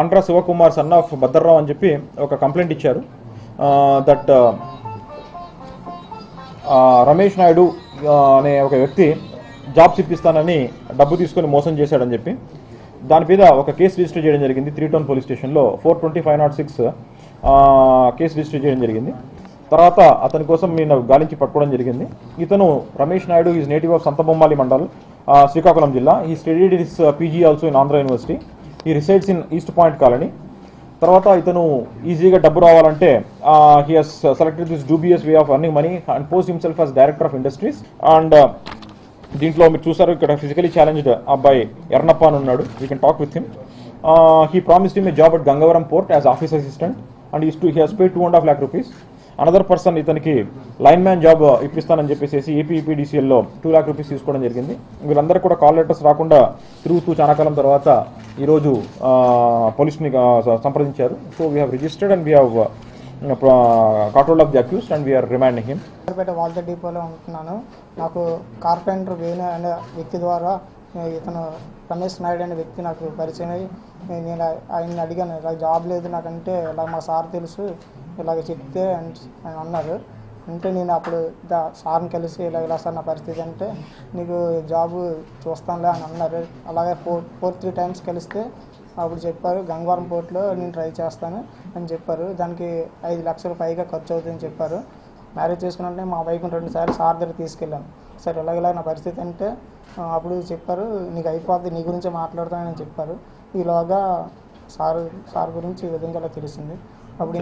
Andhra Shivakumar son of Bhadrarao అని చెప్పి ఒక కంప్లైంట్ ఇచ్చారు. దట్ రమేష్ నాయుడు అనే ఒక వ్యక్తి జాబ్స్ ఇప్పిస్తానని డబ్బు తీసుకొని మోసం చేశాడని చెప్పి దాని మీద ఒక కేసు రిజిస్టర్ చేయడం జరిగింది త్రీ టౌన్ పోలీస్ స్టేషన్లో. Four twenty five nought six case register చేయడం జరిగింది. తర్వాత అతని కోసం నేను గాలించి పట్టుకోవడం జరిగింది. ఇతను Ramesh Naidu is native of Santhabommali mandal Srikakulam జిల్లా. He studied his PG also in Andhra university. He resides in east point colony. తర్వాత ఇతను ఈజీగా డబ్బు రావాలంటే he has selected this dubious way of earning money and posed himself as director of industries and దీంట్లో మీరు చూసారు ఇక్కడ physically challenged అబ్బాయి ఎర్నప్ప అని ఉన్నాడు you can talk with him he promised him a job at Gangavaram port as office assistant and is to he has pay two and half lakh rupees another person ఇతనికి line man job ఇప్పిస్తానని చెప్పేసి ఏపీఈపీడీసీఎల్లో two lakh rupees తీసుకోవడం జరిగింది. వీళ్ళందరూ కూడా call letters రాకుండా తిరుగుతూ చాలా కాలం తర్వాత ఈరోజు పోలీస్ని సంప్రదించారు. So we have registered and we have control of the accused and we are remanding him Peta డిపోలో ఉంటున్నాను. నాకు కార్పెంటర్ వేణు అనే వ్యక్తి ద్వారా ఇతను రమేష్ నాయుడు అనే వ్యక్తి నాకు పరిచయం అయ్యి నేను నేను ఆయన్ని అడిగాను ఇలా జాబ్ లేదు నాకంటే ఇలా మా సార్ తెలుసు ఇలాగ చెప్తే అని ఆయన అన్నారు. అంటే నేను అప్పుడు దా సార్ని కలిసి ఇలా ఇలా సార్ నా పరిస్థితి అంటే నీకు జాబ్ చూస్తానులే అని అన్నారు. అలాగే ఫోర్ ఫోర్ త్రీ టైమ్స్ కలిస్తే అప్పుడు చెప్పారు గంగవరం పోర్ట్లో నేను ట్రై చేస్తాను అని చెప్పారు. దానికి ఐదు లక్షల పైగా ఖర్చు అవుతుందని చెప్పారు. మ్యారేజ్ చేసుకున్నట్టే మా వైఫ్ని రెండు సార్లు సార్ దగ్గర తీసుకెళ్ళాను సరే ఎలాగెలా నా పరిస్థితి అంటే అప్పుడు చెప్పారు నీకు అయిపోద్ది నీ గురించే మాట్లాడతానని చెప్పారు. ఈలోగా సార్ సార్ గురించి ఈ విధంగా అలా తెలిసింది అప్పుడు